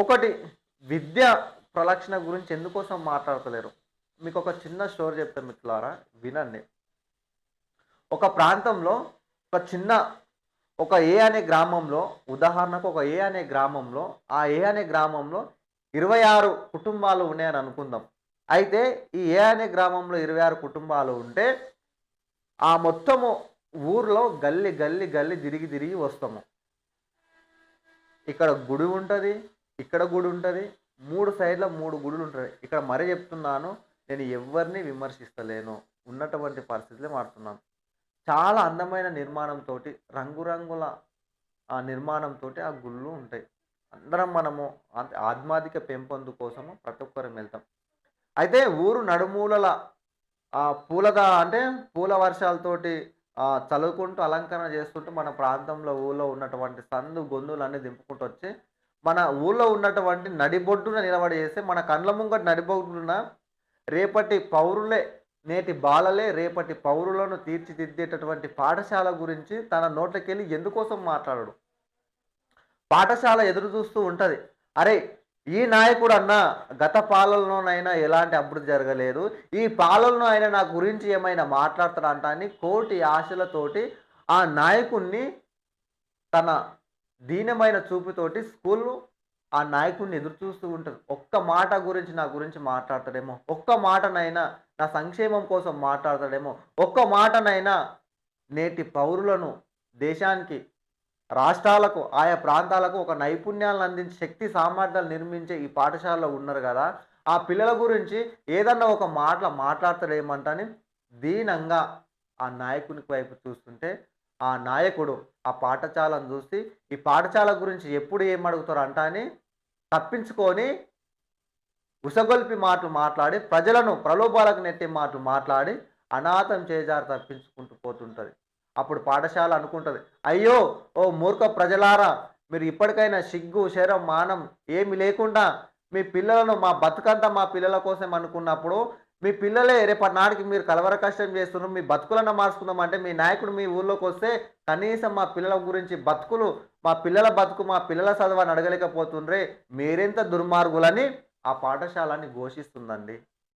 ఒకటి విద్య ప్రలక్షణ గురించి ఎందుకోసం మాట్లాడతలేరు మీకు ఒక చిన్న స్టోరీ చెప్తాను మిత్రులారా వినండి. ఒక ప్రాంతంలో ఒక చిన్న ఒక ఏ అనే గ్రామంలో ఉదాహరణకు ఒక ఏ అనే గ్రామంలో ఆ ఏ అనే గ్రామంలో ఇరవై ఆరు కుటుంబాలు ఉన్నాయని అనుకుందాం. అయితే ఈ ఏ అనే గ్రామంలో ఇరవై ఆరు కుటుంబాలు ఉంటే ఆ మొత్తము ఊర్లో గల్లి గల్లి గల్లి తిరిగి తిరిగి వస్తాము. ఇక్కడ గుడి ఉంటుంది ఇక్కడ గుడి ఉంటుంది మూడు సైడ్ల మూడు గుడులు ఉంటాయి ఇక్కడ మరీ చెప్తున్నాను నేను ఎవరిని విమర్శిస్తలేను. ఉన్నటువంటి పరిస్థితులే మారుతున్నాను చాలా అందమైన నిర్మాణంతో రంగురంగుల ఆ నిర్మాణంతో ఆ గుళ్ళు ఉంటాయి. అందరం మనము ఆధ్యాత్మిక పెంపొందు కోసము ప్రతి ఒక్కరం వెళ్తాం. అయితే ఊరు నడుమూలల ఆ పూలదా అంటే పూల వర్షాలతోటి చదువుకుంటూ అలంకరణ చేసుకుంటూ మన ప్రాంతంలో ఊళ్ళో ఉన్నటువంటి సందు గొంతులు అన్నీ దింపుకుంటూ వచ్చి మన ఊళ్ళో ఉన్నటువంటి నడిబొడ్డున నిలబడి చేస్తే మన కండ్ల ముంగట నడిబొడ్డున రేపటి పౌరులే నేటి బాలలే రేపటి పౌరులను తీర్చిదిద్దేటటువంటి పాఠశాల గురించి తన నోట్లకెళ్ళి ఎందుకోసం మాట్లాడడు? పాఠశాల ఎదురు చూస్తూ ఉంటుంది. అరే ఈ నాయకుడు అన్న గత పాలనలోనైనా ఎలాంటి అభివృద్ధి జరగలేదు. ఈ పాలనలో అయినా నా గురించి ఏమైనా మాట్లాడతాడంట అని కోటి ఆశలతోటి ఆ నాయకుణ్ణి తన దీనమైన చూపుతోటి స్కూల్ ఆ నాయకుడిని ఎదురు చూస్తూ ఉంటుంది ఒక్క మాట గురించి నా గురించి మాట్లాడతాడేమో. ఒక్క మాటనైనా నా సంక్షేమం కోసం మాట్లాడతాడేమో. ఒక్క మాటనైనా నేటి పౌరులను దేశానికి రాష్ట్రాలకు ఆయా ప్రాంతాలకు ఒక నైపుణ్యాలను అందించే శక్తి సామర్థ్యాలు నిర్మించే ఈ పాఠశాలలో ఉన్నారు కదా. ఆ పిల్లల గురించి ఏదన్నా ఒక మాట మాట్లాడతాడేమంటని దీనంగా ఆ నాయకునికి వైపు చూస్తుంటే ఆ నాయకుడు ఆ పాఠశాలను చూసి ఈ పాఠశాల గురించి ఎప్పుడు ఏం అడుగుతారు అంట అని తప్పించుకొని ఉసగొల్పి మాటలు మాట్లాడి ప్రజలను ప్రలోభాలకు నెట్టే మాటలు మాట్లాడి అనాథం చేజారు తప్పించుకుంటూ పోతుంటుంది. అప్పుడు పాఠశాల అనుకుంటుంది అయ్యో ఓ మూర్ఖ ప్రజలారా మీరు ఇప్పటికైనా సిగ్గు శరం మానం ఏమి లేకుండా మీ పిల్లలను మా బతుకంతా మా పిల్లల కోసం అనుకున్నప్పుడు మీ పిల్లలే రేపటి నాటికి మీరు కలవర కష్టం చేస్తున్నారు మీ బతుకులను మార్చుకుందాం అంటే మీ నాయకుడు మీ ఊళ్ళోకి వస్తే కనీసం మా పిల్లల గురించి బతుకులు మా పిల్లల బతుకు మా పిల్లల చదవని అడగలేకపోతుండ్రే. మీరెంత దుర్మార్గులని ఆ పాఠశాలని ఘోషిస్తుందండి.